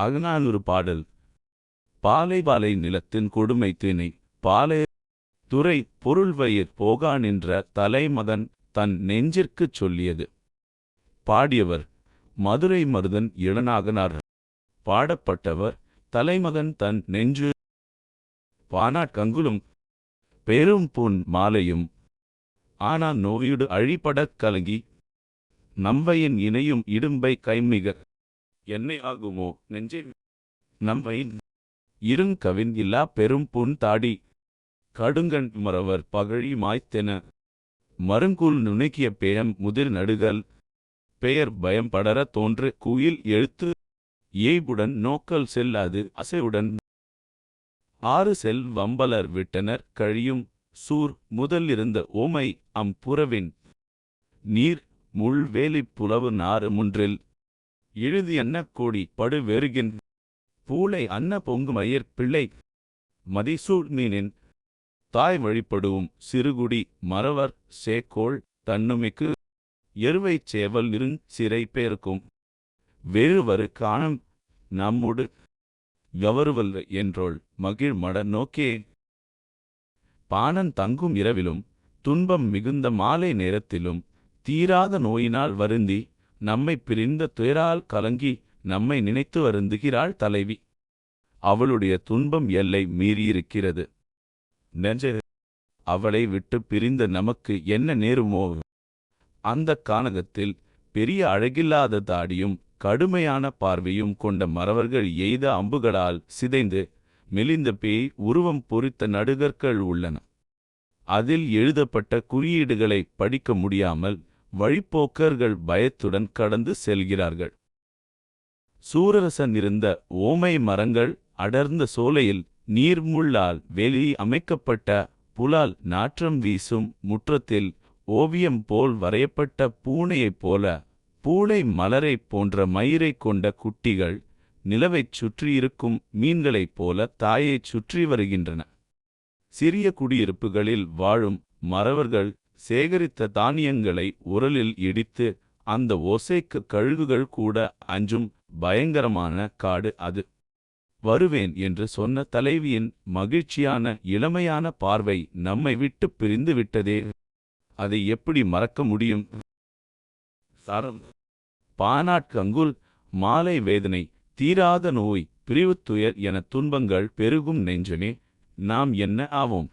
அகநானூறு பாடல். பாலை பாலை நிலத்தின் கொடுமை திணை பாலை துறை பொருள்வயிர் போகா நின்ற தலைமகன் தன் நெஞ்சிற்குச் சொல்லியது. பாடியவர் மதுரை மருதன் இளநாகனார். பாடப்பட்டவர் தலைமகன் தன் நெஞ்சு பானாட்கங்குலும் பெரும் புன் மாலையும். ஆனா நோயுடு அழிபடக் கலங்கி நம்பையின் இணையும் இடும்பை கைமிக என்னை ஆகுமோ நெஞ்சே நம்பையின் இருங்கவின் இல்லா பெரும் புன் தாடி. கடுங்கண் மறவர் பகழி மாய்த்தென. மருங்குல் நுணுக்கிய பேயம் முதிர் நடுகல். பெயர் பயம் படர தோன்று குயில் எழுத்து. ஏய்புடன் நோக்கல் செல்லாது அசைவுடன். ஆறு செல் வம்பலர் விட்டனர் கழியும் சூர் முதல் இருந்த ஓமை அம் புறவின். நீர் முள்வேலிப் புலவு நாறு முன்றில். இழுதி அன்ன கோடி படு வெறுகின் பூளை அன்ன பொங்குமயிர் பிள்ளை மதிசூழ் மீனின் தாய் வழிபடுவும் சிறுகுடி மறவர் சேக்கோள் தன்னுமிக்கு எருவைச் சேவல் இருங் சிறை பேர்க்கும் வேறுவரு காணம் நம்முடு கவருவல்ல என்றோள் மகிழ் மட நோக்கே. பாணன் தங்கும் இரவிலும் துன்பம் மிகுந்த மாலை நேரத்திலும் தீராத நோயினால் வருந்தி நம்மை பிரிந்த துயரால் கலங்கி நம்மை நினைத்து வருந்துகிறாள் தலைவி. அவளுடைய துன்பம் எல்லை மீறியிருக்கிறது. நெஞ்ச அவளை விட்டு பிரிந்த நமக்கு என்ன நேருமோ? அந்த கானகத்தில் பெரிய அழகில்லாத தாடியும் கடுமையான பார்வையும் கொண்ட மறவர்கள் எய்த அம்புகளால் சிதைந்து மெலிந்த பேய் உருவம் பொறித்த நடுகற்கள் உள்ளன. அதில் எழுதப்பட்ட குறியீடுகளை படிக்க முடியாமல் வழிப்போக்கர்கள் பயத்துடன் கடந்து செல்கிறார்கள். சூரரசன் இருந்த ஓமை மரங்கள் அடர்ந்த சோலையில் நீர்முள்ளால் வெளி அமைக்கப்பட்ட புலால் நாற்றம் வீசும் முற்றத்தில் ஓவியம் போல் வரையப்பட்ட பூனையைப் போல பூளை மலரைப் போன்ற மயிரைக் கொண்ட குட்டிகள் நிலவைச் சுற்றியிருக்கும் மீன்களைப் போல தாயைச் சுற்றி வருகின்றன. சிறிய குடியிருப்புகளில் வாழும் மறவர்கள் சேகரித்த தானியங்களை உரலில் இடித்து அந்த ஓசைக்கு கழுகுகள் கூட அஞ்சும் பயங்கரமான காடு அது. வருவேன் என்று சொன்ன தலைவியின் மகிழ்ச்சியான இளமையான பார்வை நம்மை விட்டு பிரிந்து விட்டதே. அதை எப்படி மறக்க முடியும்? சரம். பானாட்கங்குல் மாலை வேதனை தீராத நோய் பிரிவுத்துயர் என துன்பங்கள் பெருகும் நெஞ்சமே நாம் என்ன ஆவோம்?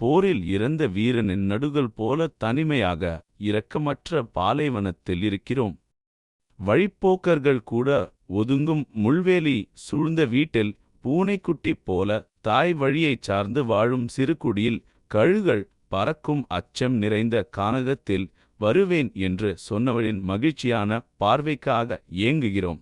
போரில் இறந்த வீரனின் நடுகள் போல தனிமையாக இரக்கமற்ற பாலைவனத்தில் இருக்கிறோம். வழிப்போக்கர்கள் கூட ஒதுங்கும் முள்வேலி சூழ்ந்த வீட்டில் பூனைக்குட்டி போல தாய் வழியைச் சார்ந்து வாழும் சிறுகுடியில் கழுகள் பறக்கும் அச்சம் நிறைந்த கானகத்தில் வருவேன் என்று சொன்னவளின் மகிழ்ச்சியான பார்வைக்காக ஏங்குகிறோம்.